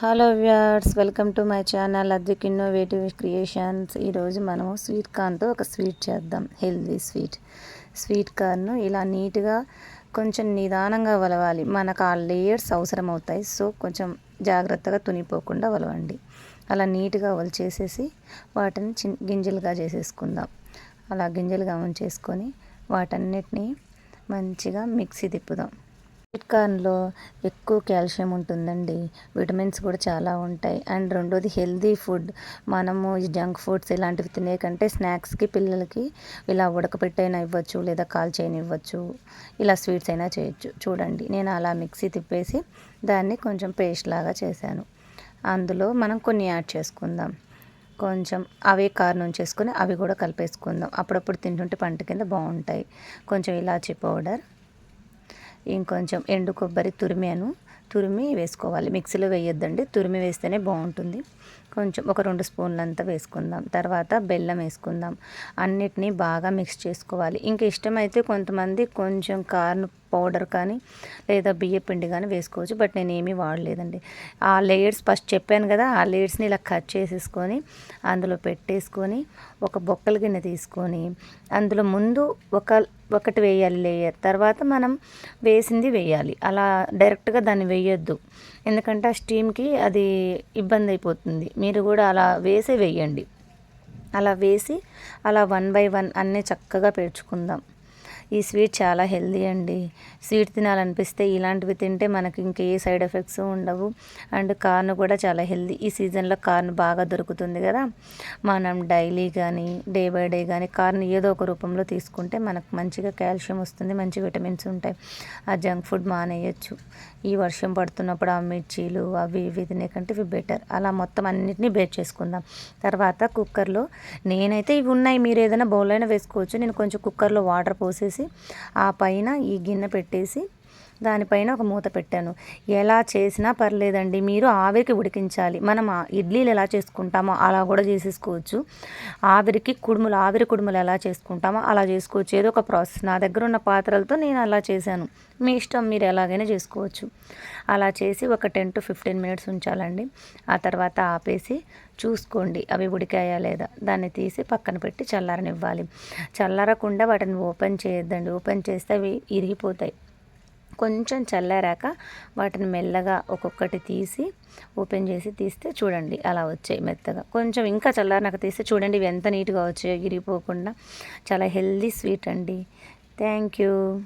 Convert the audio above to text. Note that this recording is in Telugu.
Hello వ్యాడ్స్ welcome to my channel Advik innovative creations ఈరోజు మనము స్వీట్ కార్న్తో ఒక స్వీట్ చేద్దాం హెల్దీ స్వీట్ స్వీట్ కార్న్ ఇలా నీట్గా కొంచెం నిదానంగా వలవాలి. మనకు ఆ లేయర్స్ అవసరం అవుతాయి సో కొంచెం జాగ్రత్తగా తునిపోకుండా వలవండి. అలా నీట్గా వలిచేసేసి వాటిని చిన్ గింజలుగా చేసేసుకుందాం. అలా గింజలుగా ఉంచేసుకొని వాటన్నిటిని మంచిగా మిక్సీ తిప్పుదాం. స్వీట్ కార్న్లో ఎక్కువ కాల్షియం ఉంటుందండి. విటమిన్స్ కూడా చాలా ఉంటాయి. అండ్ రెండోది హెల్దీ ఫుడ్. మనము ఈ జంక్ ఫుడ్స్ ఇలాంటివి తినే కంటే స్నాక్స్కి పిల్లలకి ఇలా ఉడకపెట్టైనా ఇవ్వచ్చు లేదా కాల్చైనా ఇవ్వచ్చు ఇలా స్వీట్స్ అయినా చేయొచ్చు. చూడండి నేను అలా మిక్సీ తిప్పేసి దాన్ని కొంచెం పేస్ట్ లాగా చేశాను. అందులో మనం కొన్ని యాడ్ చేసుకుందాం. కొంచెం అవే కార్ ఉంచేసుకొని అవి కూడా కలిపేసుకుందాం. అప్పుడప్పుడు తింటుంటే పంట కింద బాగుంటాయి. కొంచెం ఇలాచీ పౌడర్ ఇంకొంచెం ఎండు కొబ్బరి తురిమాను. తురిమి వేసుకోవాలి. మిక్సీలో వేయొద్దండి. తురిమి వేస్తేనే బాగుంటుంది. కొంచెం ఒక రెండు స్పూన్లంతా వేసుకుందాం. తర్వాత బెల్లం వేసుకుందాం. అన్నిటినీ బాగా మిక్స్ చేసుకోవాలి. ఇంకా ఇష్టమైతే కొంతమంది కొంచెం కార్న్ పౌడర్ కానీ లేదా బియ్య పిండి కానీ వేసుకోవచ్చు. బట్ నేను ఏమీ వాడలేదండి. ఆ లేయర్స్ ఫస్ట్ చెప్పాను కదా ఆ లేయర్స్ని ఇలా కట్ చేసేసుకొని అందులో పెట్టేసుకొని ఒక బొక్కల గిన్నె తీసుకొని అందులో ముందు ఒక ఒకటి వేయాలి లేయర్. తర్వాత మనం వేసింది వేయాలి. అలా డైరెక్ట్గా దాన్ని వేయొద్దు. ఎందుకంటే ఆ స్టీమ్కి అది ఇబ్బంది అయిపోతుంది. మీరు కూడా అలా వేసే వేయండి. అలా వేసి అలా వన్ బై వన్ అన్నీ చక్కగా పేర్చుకుందాం. ఈ స్వీట్ చాలా హెల్దీ అండి. స్వీట్ తినాలనిపిస్తే ఇలాంటివి తింటే మనకి ఇంకే సైడ్ ఎఫెక్ట్స్ ఉండవు. అండ్ కార్న్ కూడా చాలా హెల్దీ. ఈ సీజన్లో కార్న్ బాగా దొరుకుతుంది కదా. మనం డైలీ కానీ డే బై డే కానీ కార్న్ ఏదో ఒక రూపంలో తీసుకుంటే మనకు మంచిగా కాల్షియం వస్తుంది మంచి విటమిన్స్ ఉంటాయి. ఆ జంక్ ఫుడ్ మానేయచ్చు. ఈ వర్షం పడుతున్నప్పుడు ఆ మిర్చీలు అవి ఇవి తినే కంటే ఇవి బెటర్. అలా మొత్తం అన్నిటినీ బేట్ చేసుకుందాం. తర్వాత కుక్కర్లో నేనైతే ఇవి ఉన్నాయి. మీరు ఏదైనా బౌల్ అయినా వేసుకోవచ్చు. నేను కొంచెం కుక్కర్లో వాటర్ పోసేసి పెట్టేసి ఆ పైన ఈ గిన్నె పెట్టేసి దానిపైన ఒక మూత పెట్టాను. ఎలా చేసినా పర్లేదండి మీరు ఆవిరికి ఉడికించాలి. మనం ఇడ్లీలు ఎలా చేసుకుంటామో అలా కూడా చేసేసుకోవచ్చు. ఆవిరికి కుడుములు ఆవిరి కుడుములు ఎలా చేసుకుంటామో అలా చేసుకోవచ్చు. ఏదో ఒక ప్రాసెస్. నా దగ్గర ఉన్న పాత్రలతో నేను అలా చేశాను. మీ ఇష్టం మీరు ఎలాగైనా చేసుకోవచ్చు. అలా చేసి ఒక టెన్ టు ఫిఫ్టీన్ మినిట్స్ ఉంచాలండి. ఆ తర్వాత ఆపేసి చూసుకోండి అవి ఉడికాయా లేదా? దాన్ని తీసి పక్కన పెట్టి చల్లారనివ్వాలి. చల్లారకుండా వాటిని ఓపెన్ చేయొద్దండి. ఓపెన్ చేస్తే అవి ఇరిగిపోతాయి. కొంచెం చల్లారాక వాటిని మెల్లగా ఒక్కొక్కటి తీసి ఓపెన్ చేసి తీస్తే చూడండి అలా వచ్చాయి మెత్తగా. కొంచెం ఇంకా చల్లారినాక తీస్తే చూడండి ఇవి ఎంత నీట్గా వచ్చాయో ఇరిగిపోకుండా. చాలా హెల్దీ స్వీట్ అండి. Thank you.